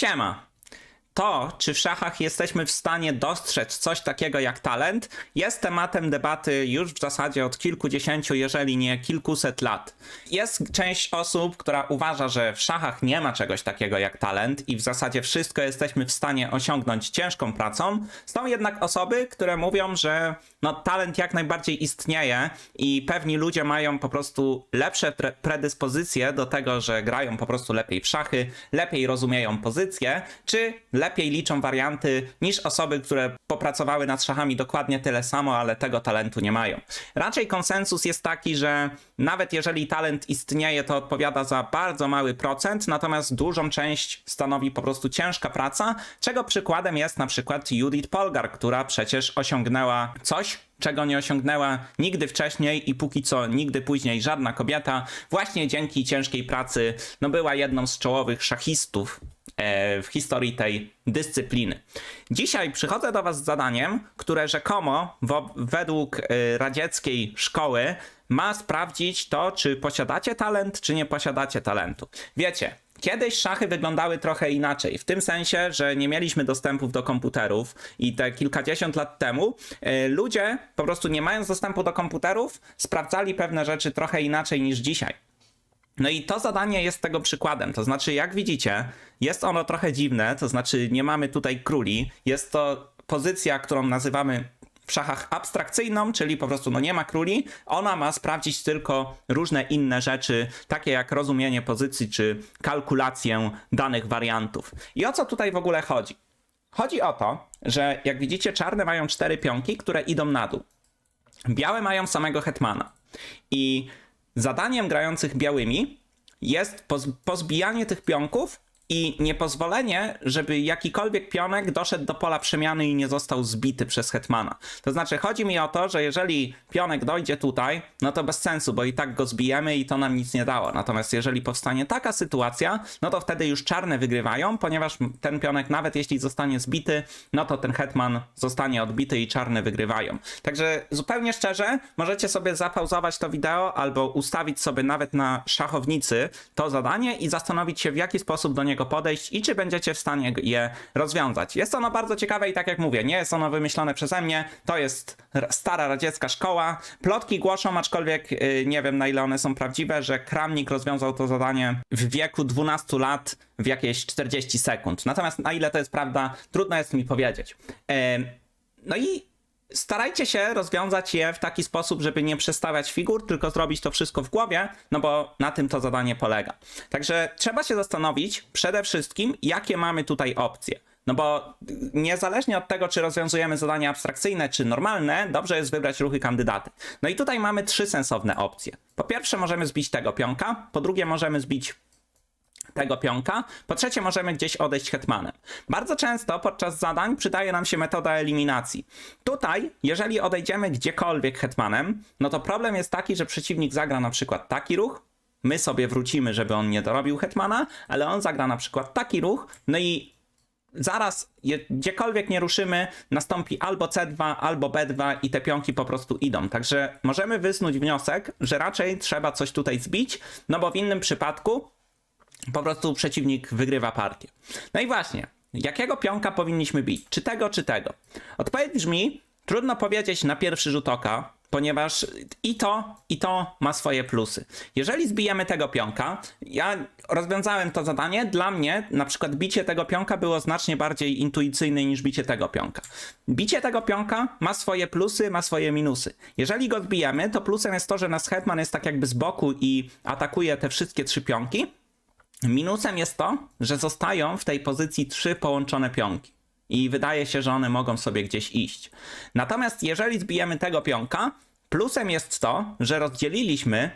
chama. To, czy w szachach jesteśmy w stanie dostrzec coś takiego jak talent, jest tematem debaty już w zasadzie od kilkudziesięciu, jeżeli nie kilkuset lat. Jest część osób, która uważa, że w szachach nie ma czegoś takiego jak talent i w zasadzie wszystko jesteśmy w stanie osiągnąć ciężką pracą. Są jednak osoby, które mówią, że no, talent jak najbardziej istnieje i pewni ludzie mają po prostu lepsze pre predyspozycje do tego, że grają po prostu lepiej w szachy, lepiej rozumieją pozycje, czy lepiej liczą warianty niż osoby, które popracowały nad szachami dokładnie tyle samo, ale tego talentu nie mają. Raczej konsensus jest taki, że nawet jeżeli talent istnieje, to odpowiada za bardzo mały procent, natomiast dużą część stanowi po prostu ciężka praca, czego przykładem jest na przykład Judith Polgar, która przecież osiągnęła coś, czego nie osiągnęła nigdy wcześniej i póki co nigdy później żadna kobieta, właśnie dzięki ciężkiej pracy, no była jedną z czołowych szachistów w historii tej dyscypliny. Dzisiaj przychodzę do Was z zadaniem, które rzekomo według e, radzieckiej szkoły ma sprawdzić to, czy posiadacie talent, czy nie posiadacie talentu. Wiecie, Kiedyś szachy wyglądały trochę inaczej, w tym sensie, że nie mieliśmy dostępów do komputerów i te kilkadziesiąt lat temu y, ludzie po prostu nie mając dostępu do komputerów sprawdzali pewne rzeczy trochę inaczej niż dzisiaj. No i to zadanie jest tego przykładem. To znaczy, jak widzicie, jest ono trochę dziwne, to znaczy nie mamy tutaj króli. Jest to pozycja, którą nazywamy w szachach abstrakcyjną, czyli po prostu no nie ma króli. Ona ma sprawdzić tylko różne inne rzeczy, takie jak rozumienie pozycji czy kalkulację danych wariantów. I o co tutaj w ogóle chodzi? Chodzi o to, że jak widzicie, czarne mają cztery pionki, które idą na dół. Białe mają samego hetmana. I zadaniem grających białymi jest poz- pozbijanie tych pionków i niepozwolenie, żeby jakikolwiek pionek doszedł do pola przemiany i nie został zbity przez hetmana. To znaczy, chodzi mi o to, że jeżeli pionek dojdzie tutaj, no to bez sensu, bo i tak go zbijemy i to nam nic nie dało. Natomiast jeżeli powstanie taka sytuacja, no to wtedy już czarne wygrywają, ponieważ ten pionek, nawet jeśli zostanie zbity, no to ten hetman zostanie odbity i czarne wygrywają. Także zupełnie szczerze, możecie sobie zapauzować to wideo albo ustawić sobie nawet na szachownicy to zadanie i zastanowić się, w jaki sposób do niego podejść i czy będziecie w stanie je rozwiązać. Jest ono bardzo ciekawe i tak jak mówię, nie jest ono wymyślone przeze mnie, to jest stara radziecka szkoła. Plotki głoszą, aczkolwiek yy, nie wiem na ile one są prawdziwe, że Kramnik rozwiązał to zadanie w wieku 12 lat w jakieś 40 sekund. Natomiast na ile to jest prawda, trudno jest mi powiedzieć. No i starajcie się rozwiązać je w taki sposób, żeby nie przestawiać figur, tylko zrobić to wszystko w głowie, no bo na tym to zadanie polega. Także trzeba się zastanowić przede wszystkim, jakie mamy tutaj opcje. No bo niezależnie od tego, czy rozwiązujemy zadania abstrakcyjne, czy normalne, dobrze jest wybrać ruchy kandydaty. No i tutaj mamy trzy sensowne opcje. Po pierwsze możemy zbić tego pionka, po drugie możemy zbić tego pionka. Po trzecie, możemy gdzieś odejść hetmanem. Bardzo często podczas zadań przydaje nam się metoda eliminacji. Tutaj, jeżeli odejdziemy gdziekolwiek hetmanem, no to problem jest taki, że przeciwnik zagra na przykład taki ruch, my sobie wrócimy, żeby on nie dorobił hetmana, ale on zagra na przykład taki ruch, no i zaraz gdziekolwiek nie ruszymy, nastąpi albo C2, albo B2 i te pionki po prostu idą. Także możemy wysnuć wniosek, że raczej trzeba coś tutaj zbić, no bo w innym przypadku po prostu przeciwnik wygrywa partię. No i właśnie, jakiego pionka powinniśmy bić? Czy tego, czy tego? Odpowiedź brzmi, trudno powiedzieć na pierwszy rzut oka, ponieważ i to, i to ma swoje plusy. Jeżeli zbijemy tego pionka, ja rozwiązałem to zadanie, dla mnie na przykład bicie tego pionka było znacznie bardziej intuicyjne niż bicie tego pionka. Bicie tego pionka ma swoje plusy, ma swoje minusy. Jeżeli go zbijemy, to plusem jest to, że nasz hetman jest tak jakby z boku i atakuje te wszystkie trzy pionki, Minusem jest to, że zostają w tej pozycji trzy połączone pionki. I wydaje się, że one mogą sobie gdzieś iść. Natomiast jeżeli zbijemy tego pionka, plusem jest to, że rozdzieliliśmy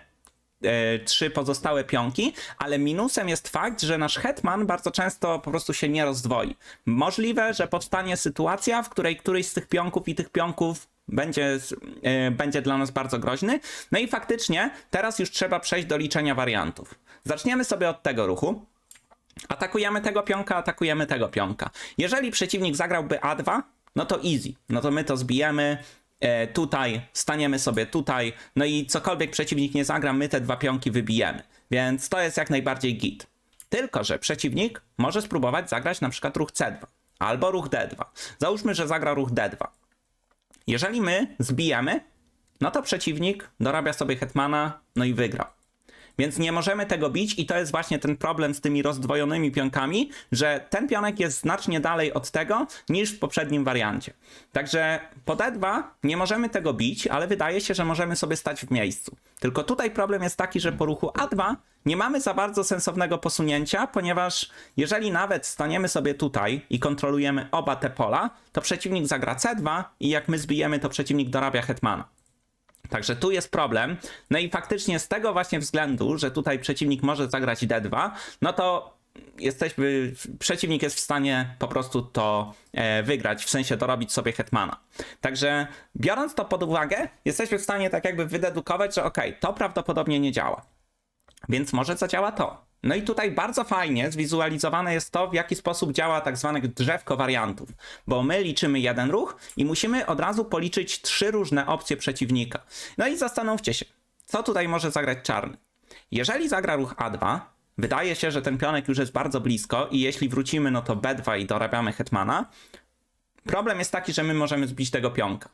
e, trzy pozostałe pionki, ale minusem jest fakt, że nasz hetman bardzo często po prostu się nie rozdwoi. Możliwe, że powstanie sytuacja, w której któryś z tych pionków i tych pionków będzie, e, będzie dla nas bardzo groźny. No i faktycznie teraz już trzeba przejść do liczenia wariantów. Zaczniemy sobie od tego ruchu. Atakujemy tego pionka, atakujemy tego pionka. Jeżeli przeciwnik zagrałby A2, no to easy. No to my to zbijemy, e, tutaj, staniemy sobie tutaj, no i cokolwiek przeciwnik nie zagra, my te dwa pionki wybijemy. Więc to jest jak najbardziej git. Tylko, że przeciwnik może spróbować zagrać na przykład ruch C2 albo ruch D2. Załóżmy, że zagra ruch D2. Jeżeli my zbijemy, no to przeciwnik dorabia sobie hetmana, no i wygrał. Więc nie możemy tego bić i to jest właśnie ten problem z tymi rozdwojonymi pionkami, że ten pionek jest znacznie dalej od tego niż w poprzednim wariancie. Także po D2 nie możemy tego bić, ale wydaje się, że możemy sobie stać w miejscu. Tylko tutaj problem jest taki, że po ruchu A2 nie mamy za bardzo sensownego posunięcia, ponieważ jeżeli nawet staniemy sobie tutaj i kontrolujemy oba te pola, to przeciwnik zagra C2 i jak my zbijemy, to przeciwnik dorabia hetmana. Także tu jest problem. No i faktycznie z tego właśnie względu, że tutaj przeciwnik może zagrać D2, no to jesteśmy, przeciwnik jest w stanie po prostu to e, wygrać, w sensie dorobić sobie hetmana. Także biorąc to pod uwagę, jesteśmy w stanie tak jakby wydedukować, że ok, to prawdopodobnie nie działa. Więc może zadziała to. No i tutaj bardzo fajnie zwizualizowane jest to, w jaki sposób działa tak zwane drzewko wariantów, bo my liczymy jeden ruch i musimy od razu policzyć trzy różne opcje przeciwnika. No i zastanówcie się, co tutaj może zagrać czarny. Jeżeli zagra ruch A2, wydaje się, że ten pionek już jest bardzo blisko i jeśli wrócimy, no to B2 i dorabiamy hetmana. Problem jest taki, że my możemy zbić tego pionka.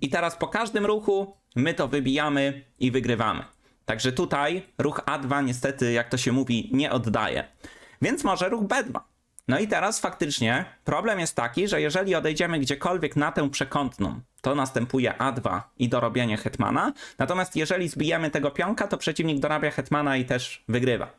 I teraz po każdym ruchu my to wybijamy i wygrywamy. Także tutaj ruch A2 niestety, jak to się mówi, nie oddaje. Więc może ruch B2. No i teraz faktycznie problem jest taki, że jeżeli odejdziemy gdziekolwiek na tę przekątną, to następuje A2 i dorobienie hetmana. Natomiast jeżeli zbijemy tego pionka, to przeciwnik dorabia hetmana i też wygrywa.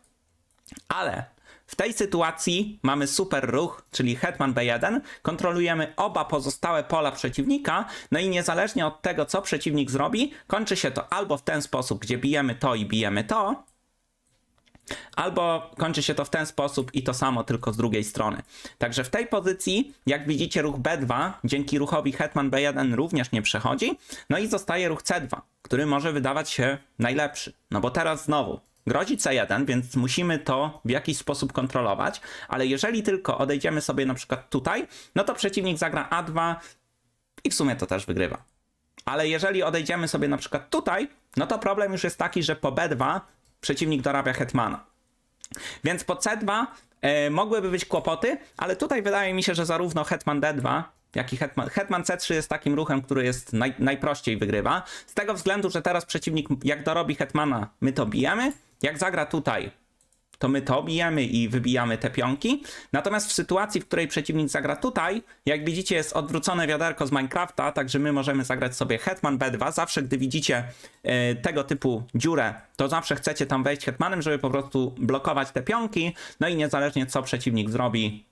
Ale w tej sytuacji mamy super ruch, czyli hetman b1, kontrolujemy oba pozostałe pola przeciwnika, no i niezależnie od tego, co przeciwnik zrobi, kończy się to albo w ten sposób, gdzie bijemy to i bijemy to, albo kończy się to w ten sposób i to samo, tylko z drugiej strony. Także w tej pozycji, jak widzicie, ruch b2 dzięki ruchowi hetman b1 również nie przechodzi, no i zostaje ruch c2, który może wydawać się najlepszy. No bo teraz znowu Grozi C1, więc musimy to w jakiś sposób kontrolować, ale jeżeli tylko odejdziemy sobie na przykład tutaj, no to przeciwnik zagra A2 i w sumie to też wygrywa. Ale jeżeli odejdziemy sobie na przykład tutaj, no to problem już jest taki, że po B2 przeciwnik dorabia hetmana. Więc po C2 e, mogłyby być kłopoty, ale tutaj wydaje mi się, że zarówno hetman D2, jak i hetman, hetman C3 jest takim ruchem, który jest naj, najprościej wygrywa. Z tego względu, że teraz przeciwnik jak dorobi hetmana, my to bijemy, jak zagra tutaj, to my to bijemy i wybijamy te pionki. Natomiast w sytuacji, w której przeciwnik zagra tutaj, jak widzicie, jest odwrócone wiaderko z Minecrafta, także my możemy zagrać sobie Hetman B2. Zawsze, gdy widzicie e, tego typu dziurę, to zawsze chcecie tam wejść Hetmanem, żeby po prostu blokować te pionki. No i niezależnie co przeciwnik zrobi,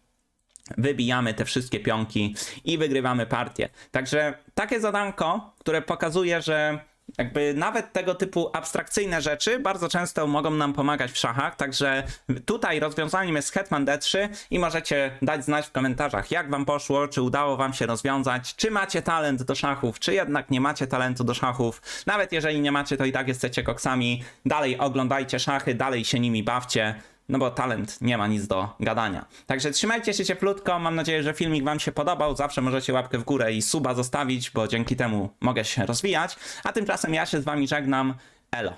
wybijamy te wszystkie pionki i wygrywamy partię. Także takie zadanko, które pokazuje, że jakby nawet tego typu abstrakcyjne rzeczy bardzo często mogą nam pomagać w szachach, także tutaj rozwiązaniem jest Hetman D3 i możecie dać znać w komentarzach, jak wam poszło, czy udało wam się rozwiązać, czy macie talent do szachów, czy jednak nie macie talentu do szachów. Nawet jeżeli nie macie, to i tak jesteście koksami. Dalej oglądajcie szachy, dalej się nimi bawcie no bo talent nie ma nic do gadania. Także trzymajcie się cieplutko, mam nadzieję, że filmik wam się podobał, zawsze możecie łapkę w górę i suba zostawić, bo dzięki temu mogę się rozwijać, a tymczasem ja się z wami żegnam, elo.